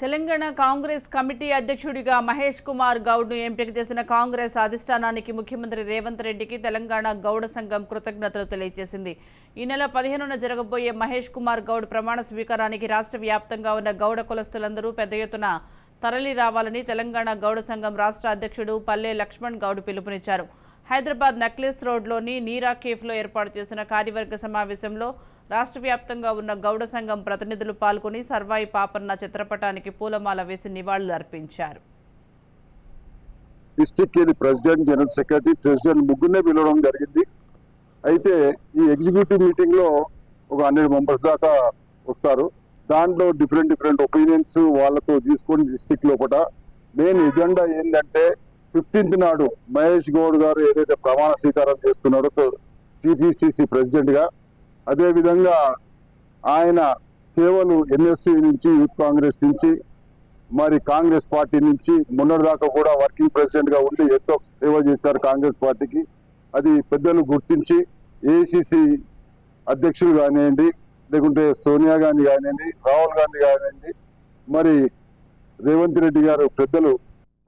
Telangana Congress committee అధ్యక్షుడిగా మహేష్ కుమార్ గౌడ్ను ఎంపిక చేసిన కాంగ్రెస్ అధిష్టానానికి ముఖ్యమంత్రి రేవంత్ రెడ్డికి తెలంగాణ గౌడ సంఘం కృతజ్ఞతలు తెలియజేసింది. ఈ నెల పదిహేనున జరగబోయే మహేష్ కుమార్ గౌడ్ ప్రమాణ స్వీకారానికి రాష్ట్ర వ్యాప్తంగా ఉన్న గౌడ కులస్తులందరూ పెద్ద ఎత్తున తరలి రావాలని తెలంగాణ గౌడ సంఘం రాష్ట్ర అధ్యక్షుడు పల్లె లక్ష్మణ్ గౌడ్ పిలుపునిచ్చారు. హైదరాబాద్ నక్లెస్ రోడ్లోని నీరా కేఫ్లో ఏర్పాటు చేసిన కార్యవర్గ సమావేశంలో రాష్ట్ర వ్యాప్తంగా ఉన్న గౌడ సంఘం ప్రతినిధులు పాల్గొని సర్వాయి పాపన్న చిత్రపటానికి పూలమాల వేసి నివాళులు అర్పించారు. District president general secretary president ముగ్గురునే పిలవడం జరిగింది. అయితే ఈ ఎగ్జిక్యూటివ్ మీటింగ్లో ఒక హండ్రెడ్ మెంబర్స్ దాకా వస్తారు. దాంట్లో డిఫరెంట్ డిఫరెంట్ ఒపీనియన్స్ వాళ్ళతో తీసుకొని డిస్టిక్ లోపల మెయిన్ ఎజెండా ఏంటంటే ఫిఫ్టీన్త్ నాడు మహేష్ గౌడ్ గారు ఏదైతే ప్రమాణ స్వీకారం చేస్తున్నారో టిపిసిసి ప్రెసిడెంట్గా అదే విధంగా ఆయన సేవలు ఎన్ఎస్సి నుంచి యూత్ కాంగ్రెస్ నుంచి మరి కాంగ్రెస్ పార్టీ నుంచి మొన్నటిదాకా కూడా వర్కింగ్ ప్రెసిడెంట్గా ఉండి ఎంతో సేవ చేశారు కాంగ్రెస్ పార్టీకి. అది పెద్దలు గుర్తించి ఏఐసిసి అధ్యక్షులు కానివ్వండి లేకుంటే సోనియా గాంధీ కానివ్వండి రాహుల్ గాంధీ కానివ్వండి మరి రేవంత్ రెడ్డి గారు పెద్దలు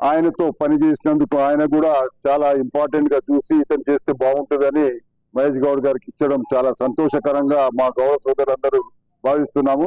ఆయనతో పనిచేసినందుకు ఆయన కూడా చాలా ఇంపార్టెంట్గా చూసి ఇతను చేస్తే బాగుంటుందని మహేష్ గౌడ్ గారికి ఇచ్చడం చాలా సంతోషకరంగా మా గౌరవ సోదరులందరూ భావిస్తున్నాము.